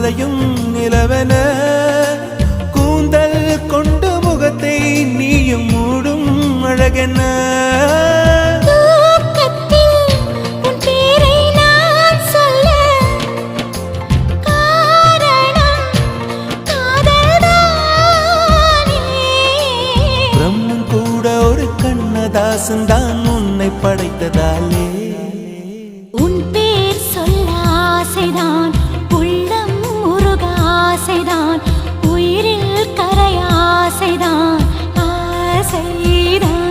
நனையும் நிலவென. கூந்தல் கொண்டு முகத்தை நீயும் மூடும் காதல்தானே. பிரம்மன் கூட ஒரு கண்ணதாசன் தான் உன்னை படைத்ததாலே. ஆசைதான். உயிரில் கரை ஆசைதான். ஆசைதான்.